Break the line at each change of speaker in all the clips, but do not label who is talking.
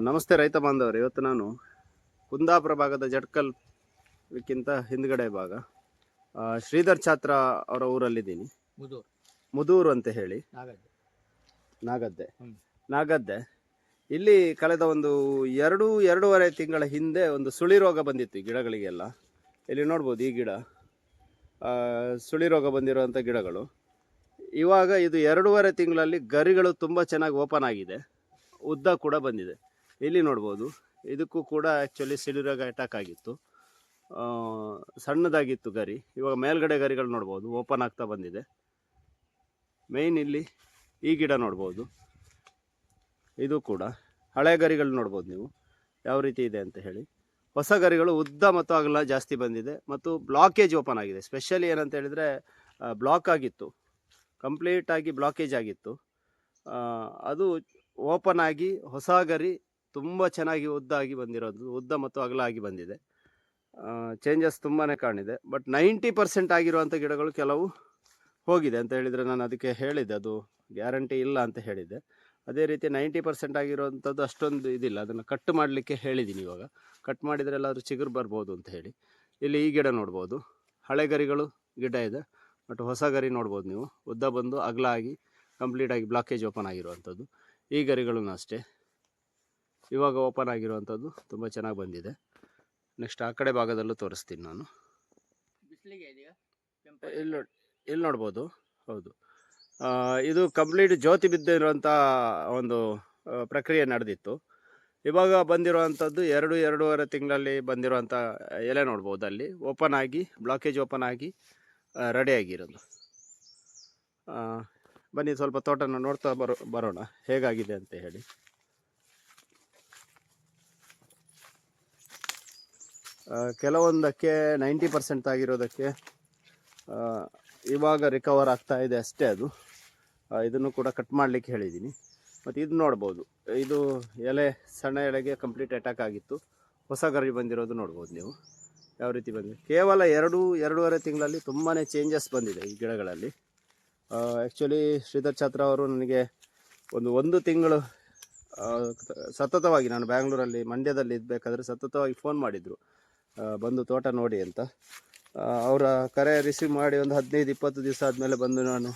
ನಮಸ್ತೆ ರೈತ ಬಾಂಧವರು. ಇವತ್ತು ನಾನು ಕುಂದಾಪುರ ಭಾಗದ ಜಟ್ಕಲ್ ಕ್ಕಿಂತ ಹಿಂದ್ಗಡೆ ಭಾಗ. ಆ, ಶ್ರೀಧರ್ ಛಾತ್ರ ಅವರ ಊರಲ್ಲಿದ್ದೀನಿ.
ಮುದೂರು.
ಮುದೂರು ಅಂತ ಹೇಳಿ.
ನಾಗಜ್ಜ
ನಾಗದ್ದೆ.
ಹ್ಮ್.
ನಾಗದ್ದೆ. ಇಲ್ಲಿ ಕಳೆದ ಒಂದು ಎರಡು ಎರಡೂವರೆ ತಿಂಗಳ ಹಿಂದೆ ಒಂದು ಸುಳಿ ರೋಗ ಬಂದಿತ್ತು ಈ ಗಿಡಗಳಿಗೆಲ್ಲ. ಇಲ್ಲಿ ನೋಡ್ಬೋದು ಈ ಗಿಡ. ಆ, ಸುಳಿ ರೋಗ ಬಂದಿರುವಂಥ ಗಿಡಗಳು. ಇವಾಗ ಇದು ಎರಡೂವರೆ ತಿಂಗಳಲ್ಲಿ ಗರಿಗಳು ತುಂಬ ಚೆನ್ನಾಗಿ ಓಪನ್ ಆಗಿದೆ. ಉದ್ದ ಕೂಡ ಬಂದಿದೆ. ಇಲ್ಲಿ ನೋಡ್ಬೋದು? ಇದಕ್ಕೂ ಕೂಡ ಆ್ಯಕ್ಚುಲಿ ಸಿಡಿರಾಗ ಅಟ್ಯಾಕ್ ಆಗಿತ್ತು. ಸಣ್ಣದಾಗಿತ್ತು ಗರಿ. ಇವಾಗ ಮೇಲ್ಗಡೆ ಗರಿಗಳು ನೋಡ್ಬೋದು. ಓಪನ್ ಆಗ್ತಾ ಬಂದಿದೆ. ಮೇಯ್ನ್ ಇಲ್ಲಿ ಈ ಗಿಡ ನೋಡ್ಬೋದು. ಇದು ಕೂಡ. ಹಳೆ ಗರಿಗಳು ನೋಡ್ಬೋದು ನೀವು. ಯಾವ ರೀತಿ ಇದೆ ಅಂತ ಹೇಳಿ. ಹೊಸ ಗರಿಗಳು ಉದ್ದ ಮತ್ತು ಅಗಲ ಜಾಸ್ತಿ ಬಂದಿದೆ ಮತ್ತು ಬ್ಲಾಕೇಜ್ ಓಪನ್ ಆಗಿದೆ. ಸ್ಪೆಷಲಿ ಏನಂತ ಹೇಳಿದರೆ ಬ್ಲಾಕ್ ಆಗಿತ್ತು. ಕಂಪ್ಲೀಟಾಗಿ ಬ್ಲಾಕೇಜ್ ಆಗಿತ್ತು. ಅದು ಓಪನ್ ಆಗಿ ಹೊಸ ಗರಿ ತುಂಬ ಚೆನ್ನಾಗಿ ಉದ್ದ ಆಗಿ ಬಂದಿರೋದು, ಉದ್ದ ಮತ್ತು ಅಗಲ ಆಗಿ ಬಂದಿದೆ ಚೇಂಜಸ್ ತುಂಬಾ ಕಾಣಿದೆ ಬಟ್ ನೈಂಟಿ ಪರ್ಸೆಂಟ್ ಆಗಿರುವಂಥ ಗಿಡಗಳು ಕೆಲವು ಹೋಗಿದೆ ಅಂತ ಹೇಳಿದರೆ ನಾನು ಅದಕ್ಕೆ ಹೇಳಿದ್ದೆ. ಅದು ಗ್ಯಾರಂಟಿ ಇಲ್ಲ ಅಂತ ಹೇಳಿದ್ದೆ. ಅದೇ ರೀತಿ ನೈಂಟಿ ಪರ್ಸೆಂಟ್ ಆಗಿರುವಂಥದ್ದು ಅಷ್ಟೊಂದು ಇದಿಲ್ಲ. ಅದನ್ನು ಕಟ್ ಮಾಡಲಿಕ್ಕೆ ಹೇಳಿದ್ದೀನಿ ಇವಾಗ. ಕಟ್ ಮಾಡಿದರೆ ಎಲ್ಲಾದರೂ ಚಿಗುರು ಬರ್ಬೋದು ಅಂತ ಹೇಳಿ. ಇಲ್ಲಿ ಈ ಗಿಡ ನೋಡ್ಬೋದು. ಹಳೆ ಗರಿಗಳು ಗಿಡ ಇದೆ. ಬಟ್ ಹೊಸ ಗರಿ ನೋಡ್ಬೋದು ನೀವು. ಉದ್ದ ಬಂದು ಅಗಲ ಆಗಿ ಕಂಪ್ಲೀಟಾಗಿ ಬ್ಲಾಕೇಜ್ ಓಪನ್ ಆಗಿರುವಂಥದ್ದು ಈ ಗರಿಗಳೂ ಅಷ್ಟೇ. ಇವಾಗ ಓಪನ್ ಆಗಿರುವಂಥದ್ದು ತುಂಬ ಚೆನ್ನಾಗಿ ಬಂದಿದೆ. ನೆಕ್ಸ್ಟ್ ಆ ಕಡೆ ಭಾಗದಲ್ಲೂ ತೋರಿಸ್ತೀನಿ ನಾನು. ಇಲ್ಲಿ ನೋಡ್- ಇಲ್ಲಿ ನೋಡ್ಬೋದು. ಹೌದು. ಇದು ಕಂಪ್ಲೀಟ್ ಜ್ಯೋತಿ ಬಿದ್ದಿರುವಂಥ ಒಂದು ಪ್ರಕ್ರಿಯೆ ನಡೆದಿತ್ತು. ಇವಾಗ ಬಂದಿರುವಂಥದ್ದು ಎರಡು ಎರಡೂವರೆ ತಿಂಗಳಲ್ಲಿ ಬಂದಿರುವಂಥ ಎಲೆ ನೋಡ್ಬೋದು ಅಲ್ಲಿ. ಓಪನ್ ಆಗಿ ಬ್ಲಾಕೇಜ್ ಓಪನ್ ಆಗಿ ರೆಡಿ ಆಗಿರೋದು. ಆ, ಬನ್ನಿ ಸ್ವಲ್ಪ ತೋಟನ ನೋಡ್ತಾ ಬರೋ, ಬರೋಣ. ಹೇಗಾಗಿದೆ ಅಂತ ಹೇಳಿ. ಕೆಲವೊಂದಕ್ಕೆ ನೈಂಟಿ ಪರ್ಸೆಂಟ್ ಆಗಿರೋದಕ್ಕೆ ಇವಾಗ ರಿಕವರ್ ಆಗ್ತಾ ಇದೆ ಅಷ್ಟೇ ಅದು. ಇದನ್ನು ಕೂಡ ಕಟ್ ಮಾಡಲಿಕ್ಕೆ ಹೇಳಿದ್ದೀನಿ ಮತ್ತು ಇದು ನೋಡ್ಬೋದು. ಇದು ಎಲೆ, ಸಣ್ಣ ಎಳೆಗೆ ಕಂಪ್ಲೀಟ್ ಅಟ್ಯಾಕ್ ಆಗಿತ್ತು. ಹೊಸ ಗರಿ ಬಂದಿರೋದು ನೋಡ್ಬೋದು ನೀವು. ಯಾವ ರೀತಿ ಬಂದಿದೆ? ಕೇವಲ ಎರಡು, ಎರಡೂವರೆ ತಿಂಗಳಲ್ಲಿ ತುಂಬಾ ಚೇಂಜಸ್ ಬಂದಿದೆ ಈ ಗಿಡಗಳಲ್ಲಿ. ಆ್ಯಕ್ಚುಲಿ ಶ್ರೀಧರ್ ಛಾತ್ರ ಅವರು ನನಗೆ ಒಂದು ಒಂದು ತಿಂಗಳು ಸತತವಾಗಿ ನಾನು ಬ್ಯಾಂಗ್ಳೂರಲ್ಲಿ ಮಂಡ್ಯದಲ್ಲಿ ಇದ್ಬೇಕಾದ್ರೆ ಸತತವಾಗಿ ಫೋನ್ ಮಾಡಿದರು. ಬಂದು ತೋಟ ನೋಡಿ ಅಂತ. ಅವರ ಕರೆ ರಿಸೀವ್ ಮಾಡಿ ಒಂದು ಹದಿನೈದು, ಇಪ್ಪತ್ತು ದಿವಸ ಆದಮೇಲೆ ಬಂದು ನಾನು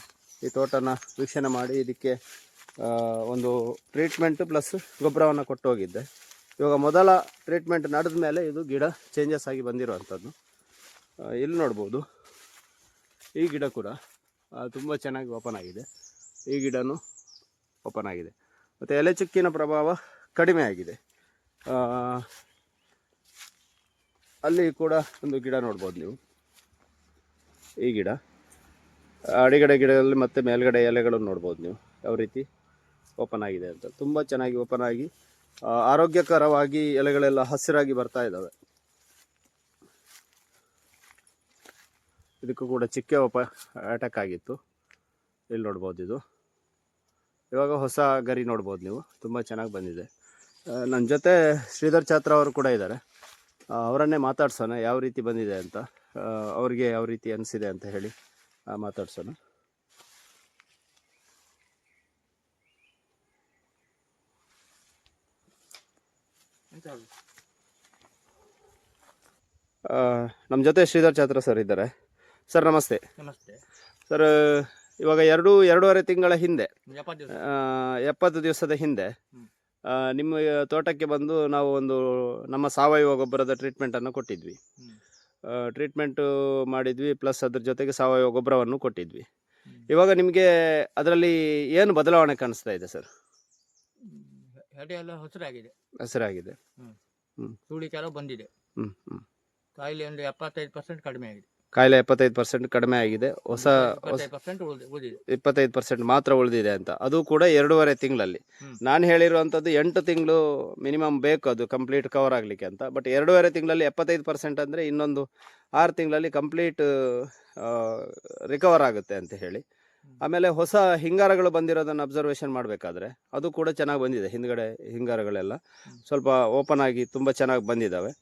ಈ ತೋಟನ ವೀಕ್ಷಣೆ ಮಾಡಿ ಇದಕ್ಕೆ ಒಂದು ಟ್ರೀಟ್ಮೆಂಟು ಪ್ಲಸ್ ಗೊಬ್ಬರವನ್ನು ಕೊಟ್ಟು ಹೋಗಿದ್ದೆ ಇವಾಗ ಮೊದಲ ಟ್ರೀಟ್ಮೆಂಟ್ ನಡೆದ ಮೇಲೆ ಇದು ಗಿಡ ಚೇಂಜಸ್ ಆಗಿ ಬಂದಿರುವಂಥದ್ದು. ಇಲ್ಲಿ ನೋಡ್ಬೋದು. ಈ ಗಿಡ ಕೂಡ ತುಂಬ ಚೆನ್ನಾಗಿ ಓಪನ್ ಆಗಿದೆ. ಈ ಗಿಡನೂ ಓಪನ್ ಆಗಿದೆ. ಮತ್ತು ಎಲೆ ಚುಕ್ಕಿನ ಪ್ರಭಾವ ಕಡಿಮೆ ಆಗಿದೆ. ಅಲ್ಲಿ ಕೂಡ ಒಂದು ಗಿಡ ನೋಡ್ಬೋದು ನೀವು. ಈ ಗಿಡ, ಅಡಿಗಡೆ ಗಿಡದಲ್ಲಿ ಮತ್ತೆ ಮೇಲ್ಗಡೆ ಎಲೆಗಳನ್ನು ನೋಡ್ಬೋದು ನೀವು. ಯಾವ ರೀತಿ ಓಪನ್ ಆಗಿದೆ ಅಂತ. ತುಂಬ ಚೆನ್ನಾಗಿ ಓಪನ್ ಆಗಿ ಆರೋಗ್ಯಕರವಾಗಿ ಎಲೆಗಳೆಲ್ಲ ಹಸಿರಾಗಿ ಬರ್ತಾ ಇದ್ದಾವೆ. ಇದಕ್ಕೂ ಕೂಡ ಚಿಕ್ಕೆ ಒಪ ಅಟ್ಯಾಕ್ ಆಗಿತ್ತು. ಇಲ್ಲಿ ನೋಡ್ಬೋದು ಇದು. ಇವಾಗ ಹೊಸ ಗರಿ ನೋಡ್ಬೋದು ನೀವು. ತುಂಬ ಚೆನ್ನಾಗಿ ಬಂದಿದೆ. ನನ್ನ ಜೊತೆ ಶ್ರೀಧರ್ ಛಾತ್ರ ಅವರು ಕೂಡ ಇದ್ದಾರೆ. ಅವರನ್ನೇ ಮಾತಾಡ್ಸೋಣ, ಯಾವ ರೀತಿ ಬಂದಿದೆ ಅಂತ. ಅವರಿಗೆ ಯಾವ ರೀತಿ ಅನಿಸಿದೆ ಅಂತ ಹೇಳಿ ಮಾತಾಡ್ಸೋಣ? ನಮ್ಮ ಜೊತೆ ಶ್ರೀಧರ್ ಛಾತ್ರ ಸರ್ ಇದ್ದಾರೆ. ಸರ್ ನಮಸ್ತೆ.
ನಮಸ್ತೆ.
ಸರ್ ಇವಾಗ ಎರಡು ಎರಡೂವರೆ ತಿಂಗಳ ಹಿಂದೆ
ಎಪ್ಪತ್ತು ದಿವಸ.
ಆ, ಎಪ್ಪತ್ತು ದಿವಸದ ಹಿಂದೆ ಆ, ನಿಮ್ಮ ತೋಟಕ್ಕೆ ಬಂದು ನಾವು ಒಂದು ನಮ್ಮ ಸಾವಯವ ಗೊಬ್ಬರದ ಟ್ರೀಟ್ಮೆಂಟನ್ನು ಕೊಟ್ಟಿದ್ವಿ.
ಹ್ಮ್.
ಟ್ರೀಟ್ಮೆಂಟು ಮಾಡಿದ್ವಿ ಪ್ಲಸ್ ಅದ್ರ ಜೊತೆಗೆ ಸಾವಯವ ಗೊಬ್ಬರವನ್ನು ಕೊಟ್ಟಿದ್ವಿ. ಇವಾಗ ನಿಮಗೆ ಅದರಲ್ಲಿ ಏನು ಬದಲಾವಣೆ ಕಾಣಿಸ್ತಾ ಇದೆ ಸರ್?
ಹ್ಮ್. ಎಡೆ ಎಲ್ಲ ಹಸಿರಾಗಿದೆ.
ಹಸಿರಾಗಿದೆ.
ಸುಳಿ ಕೆಲವು ಬಂದಿದೆ.
ಹ್ಞೂ ಹ್ಞೂ
ಕಾಯಿಲೆ ಒಂದು ಎಪ್ಪತ್ತೈದು ಪರ್ಸೆಂಟ್ ಕಡಿಮೆ ಆಗಿದೆ.
ಕಾಯಿಲೆ ಎಪ್ಪತ್ತೈದು ಪರ್ಸೆಂಟ್ ಕಡಿಮೆ ಆಗಿದೆ. ಹೊಸ ಹೊಸ
ಇಪ್ಪತ್ತೈದು ಪರ್ಸೆಂಟ್
ಇಪ್ಪತ್ತೈದು ಪರ್ಸೆಂಟ್ ಮಾತ್ರ ಉಳಿದಿದೆ ಅಂತ. ಅದು ಕೂಡ ಎರಡೂವರೆ ತಿಂಗಳಲ್ಲಿ. ನಾನು ಹೇಳಿರುವಂಥದ್ದು ಎಂಟು ತಿಂಗಳು ಮಿನಿಮಮ್ ಬೇಕು ಅದು ಕಂಪ್ಲೀಟ್ ಕವರ್ ಆಗಲಿಕ್ಕೆ ಅಂತ. ಬಟ್ ಎರಡೂವರೆ ತಿಂಗಳಲ್ಲಿ ಎಪ್ಪತ್ತೈದು ಪರ್ಸೆಂಟ್ ಅಂದರೆ ಇನ್ನೊಂದು ಆರು ತಿಂಗಳಲ್ಲಿ ಕಂಪ್ಲೀಟ್ ರಿಕವರ್ ಆಗುತ್ತೆ ಅಂತ ಹೇಳಿ. ಆಮೇಲೆ ಹೊಸ ಹಿಂಗಾರಗಳು ಬಂದಿರೋದನ್ನು ಅಬ್ಸರ್ವೇಷನ್ ಮಾಡಬೇಕಾದ್ರೆ ಅದು ಕೂಡ ಚೆನ್ನಾಗಿ ಬಂದಿದೆ. ಹಿಂದ್ಗಡೆ ಹಿಂಗಾರಗಳೆಲ್ಲ ಸ್ವಲ್ಪ ಓಪನ್ ಆಗಿ ತುಂಬ ಚೆನ್ನಾಗಿ ಬಂದಿದ್ದಾವೆ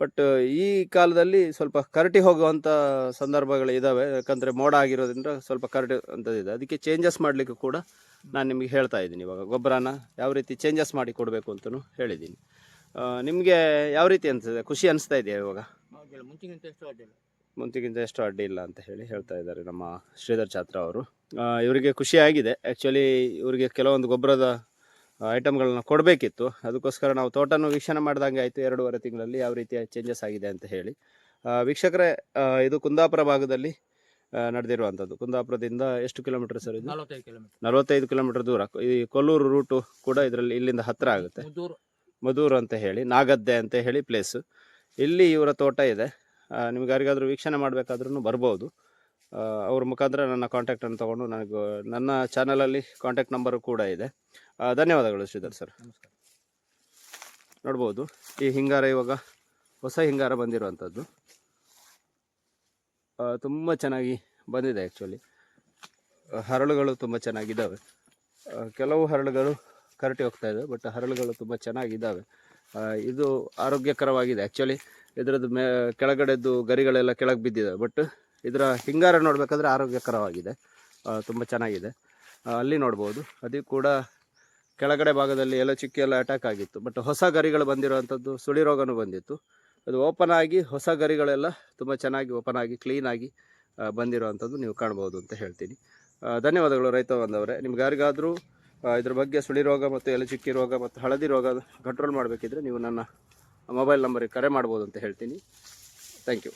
ಬಟ್ ಈ ಕಾಲದಲ್ಲಿ ಸ್ವಲ್ಪ ಕರಟಿ ಹೋಗುವಂಥ ಸಂದರ್ಭಗಳು ಇದ್ದಾವೆ ಯಾಕಂದರೆ ಮೋಡ ಆಗಿರೋದ್ರಿಂದ ಸ್ವಲ್ಪ ಕರಟಿ ಅಂಥದ್ದಿದೆ ಅದಕ್ಕೆ ಚೇಂಜಸ್ ಮಾಡಲಿಕ್ಕೆ ಕೂಡ ನಾನು ನಿಮಗೆ ಹೇಳ್ತಾ ಇದ್ದೀನಿ ಇವಾಗ. ಗೊಬ್ಬರನ ಯಾವ ರೀತಿ ಚೇಂಜಸ್ ಮಾಡಿ ಕೊಡಬೇಕು ಅಂತಲೂ ಹೇಳಿದ್ದೀನಿ. ನಿಮಗೆ ಯಾವ ರೀತಿ ಅನಿಸ್ತದೆ ಖುಷಿ ಅನಿಸ್ತಾ ಇದೆಯಾ ಇವಾಗ?
ಮುಂಚಿಗಿಂತ ಎಷ್ಟು ಅಡ್ಡಿಲ್ಲ
ಮುಂಚಿಗಿಂತ ಎಷ್ಟು ಅಡ್ಡಿ ಇಲ್ಲ ಅಂತ ಹೇಳಿ ಹೇಳ್ತಾ ಇದ್ದಾರೆ ನಮ್ಮ ಶ್ರೀಧರ್ ಛಾತ್ರ ಅವರು. ಇವರಿಗೆ ಖುಷಿಯಾಗಿದೆ ಆ್ಯಕ್ಚುಲಿ ಇವರಿಗೆ ಕೆಲವೊಂದು ಗೊಬ್ಬರದ ಐಟಮ್ಗಳನ್ನ ಕೊಡಬೇಕಿತ್ತು. ಅದಕ್ಕೋಸ್ಕರ ನಾವು ತೋಟನೂ ವೀಕ್ಷಣೆ ಮಾಡಿದಂಗೆ ಆಯಿತು. ಎರಡೂವರೆ ತಿಂಗಳಲ್ಲಿ ಯಾವ ರೀತಿಯ ಚೇಂಜಸ್ ಆಗಿದೆ ಅಂತ ಹೇಳಿ. ವೀಕ್ಷಕರೇ ಇದು ಕುಂದಾಪುರ ಭಾಗದಲ್ಲಿ ನಡೆದಿರುವಂಥದ್ದು. ಕುಂದಾಪುರದಿಂದ ಎಷ್ಟು ಕಿಲೋಮೀಟರ್ ಸರ್ ಇದು?
ನಲವತ್ತೈದು ಕಿಲೋಮೀಟರ್.
ದೂರ. ಈ ಕೊಲ್ಲೂರು ರೂಟು ಕೂಡ ಇದರಲ್ಲಿ ಇಲ್ಲಿಂದ ಹತ್ತಿರ ಆಗುತ್ತೆ. ಮಧೂರು ಅಂತ ಹೇಳಿ ನಾಗದ್ದೆ ಅಂತ ಹೇಳಿ ಪ್ಲೇಸು ಇಲ್ಲಿ ಇವರ ತೋಟ ಇದೆ. ನಿಮ್ಗೆ ಯಾರಿಗಾದ್ರೂ ವೀಕ್ಷಣೆ ಮಾಡಬೇಕಾದ್ರೂ ಬರ್ಬೋದು. ಅವ್ರ ಮುಖಾಂತರ ನನ್ನ ಕಾಂಟ್ಯಾಕ್ಟನ್ನು ತೊಗೊಂಡು ನನಗೆ ನನ್ನ ಚಾನಲಲ್ಲಿ ಕಾಂಟ್ಯಾಕ್ಟ್ ನಂಬರು ಕೂಡ ಇದೆ. ಧನ್ಯವಾದಗಳು ಶ್ರೀಧರ್ ಸರ್
ನಮಸ್ಕಾರ.
ನೋಡ್ಬೋದು ಈ ಹಿಂಗಾರ ಇವಾಗ ಹೊಸ ಹಿಂಗಾರ ಬಂದಿರುವಂಥದ್ದು ತುಂಬ ಚೆನ್ನಾಗಿ ಬಂದಿದೆ ಆ್ಯಕ್ಚುಲಿ ಹರಳುಗಳು ತುಂಬ ಚೆನ್ನಾಗಿದ್ದಾವೆ. ಕೆಲವು ಹರಳುಗಳು ಕರಟಿ ಹೋಗ್ತಾ ಇದೆ ಬಟ್ ಹರಳುಗಳು ತುಂಬ ಚೆನ್ನಾಗಿದ್ದಾವೆ. ಇದು ಆರೋಗ್ಯಕರವಾಗಿದೆ ಆ್ಯಕ್ಚುಲಿ ಇದರದ್ದು ಮೇ ಕೆಳಗಡೆದ್ದು ಗರಿಗಳೆಲ್ಲ ಕೆಳಗೆ ಬಿದ್ದಿದೆ ಬಟ್ ಇದರ ಹಿಂಗಾರ ನೋಡಬೇಕಾದ್ರೆ ಆರೋಗ್ಯಕರವಾಗಿದೆ. ತುಂಬ ಚೆನ್ನಾಗಿದೆ. ಅಲ್ಲಿ ನೋಡ್ಬೋದು. ಅದು ಕೂಡ ಕೆಳಗಡೆ ಭಾಗದಲ್ಲಿ ಎಲ್ಲ ಚಿಕ್ಕಿ ಎಲ್ಲ ಅಟ್ಯಾಕ್ ಆಗಿತ್ತು. ಬಟ್ ಹೊಸ ಗರಿಗಳು ಬಂದಿರುವಂಥದ್ದು ಸುಳಿ ರೋಗನೂ ಬಂದಿತ್ತು. ಅದು ಓಪನ್ ಆಗಿ ಹೊಸ ಗರಿಗಳೆಲ್ಲ ತುಂಬ ಚೆನ್ನಾಗಿ ಓಪನ್ ಆಗಿ ಕ್ಲೀನಾಗಿ ಬಂದಿರುವಂಥದ್ದು ನೀವು ಕಾಣ್ಬೋದು ಅಂತ ಹೇಳ್ತೀನಿ. ಧನ್ಯವಾದಗಳು ರೈತ ಬಂದವರೇ. ನಿಮ್ಗೆ ಯಾರಿಗಾದರೂ ಇದ್ರ ಬಗ್ಗೆ ಸುಳಿ ರೋಗ ಮತ್ತು ಎಲೆ ಚಿಕ್ಕಿ ರೋಗ ಮತ್ತು ಹಳದಿ ರೋಗ ಕಂಟ್ರೋಲ್ ಮಾಡಬೇಕಿದ್ರೆ ನೀವು ನನ್ನ ಮೊಬೈಲ್ ನಂಬರಿಗೆ ಕರೆ ಮಾಡ್ಬೋದು ಅಂತ ಹೇಳ್ತೀನಿ. Thank you